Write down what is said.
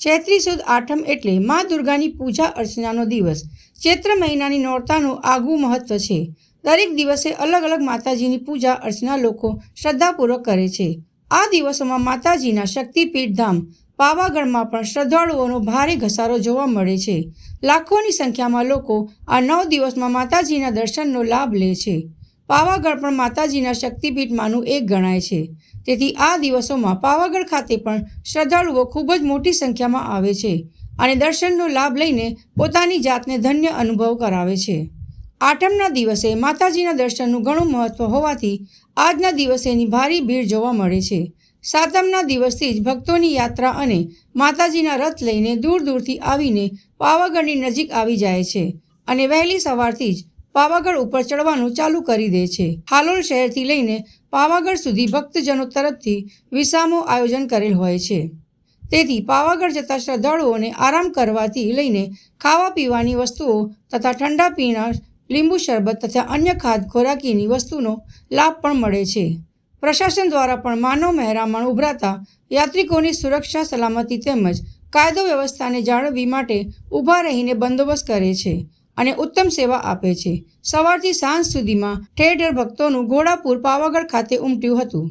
ચૈત્રી સુદ આઠમ એટલે મા દુર્ગાની પૂજા અર્ચનાનો દિવસ. ચૈત્ર મહિનાની નોરતાનું આગવું મહત્વ છે. દરેક દિવસે અલગ અલગ માતાજીની પૂજા અર્ચના લોકો શ્રદ્ધાપૂર્વક કરે છે. આ દિવસોમાં માતાજીના શક્તિપીઠ ધામ, પાવાગઢમાં પણ શ્રદ્ધાળુઓનો ભારે ઘસારો જોવા મળે છે. લાખોની સંખ્યામાં લોકો આ નવ દિવસમાં માતાજીના દર્શનનો લાભ લે છે. પાવાગઢ પણ માતાજીના શક્તિપીઠમાંનું એક ગણાય છે. તેથી આ દિવસોમાં પાવાગઢ ખાતે પણ શ્રદ્ધાળુઓ ખૂબ જ મોટી સંખ્યામાં આવે છે અને દર્શનનો લાભ લઈને પોતાની જાતને ધન્ય અનુભવ કરાવે છે. આઠમના દિવસે માતાજીના દર્શનનું ઘણું મહત્ત્વ હોવાથી આજના દિવસેની ભારી ભીડ જોવા મળે છે. સાતમના દિવસથી જ ભક્તોની યાત્રા અને માતાજીના રથ લઈને દૂર દૂરથી આવીને પાવાગઢની નજીક આવી જાય છે અને વહેલી સવારથી જ પાવાગઢ ઉપર ચડવાનું ચાલુ કરી દે છે. હાલોલ શહેરથી લઈને પાવાગઢ સુધી ભક્તજનો તરફથી વિસામો આયોજન કરેલ હોય છે. તેથી પાવાગઢ જતા શ્રદ્ધાળુઓને આરામ કરવાથી લઈને ખાવા પીવાની વસ્તુઓ તથા ઠંડા પીણા, લીંબુ શરબત તથા અન્ય ખાદ ખોરાકીની વસ્તુનો લાભ પણ મળે છે. પ્રશાસન દ્વારા પણ માનવ મહેરામણ ઉભરાતા યાત્રિકોની સુરક્ષા, સલામતી તેમજ કાયદો વ્યવસ્થાને જાળવવી માટે ઊભા રહીને બંદોબસ્ત કરે છે. અને ઉત્તમ સેવા આપે છે. સવારથી સાંજ સુધીમાં ઠેર ઠેર ભક્તોનું ઘોડાપુર પાવાગઢ ખાતે ઉમટ્યું હતું.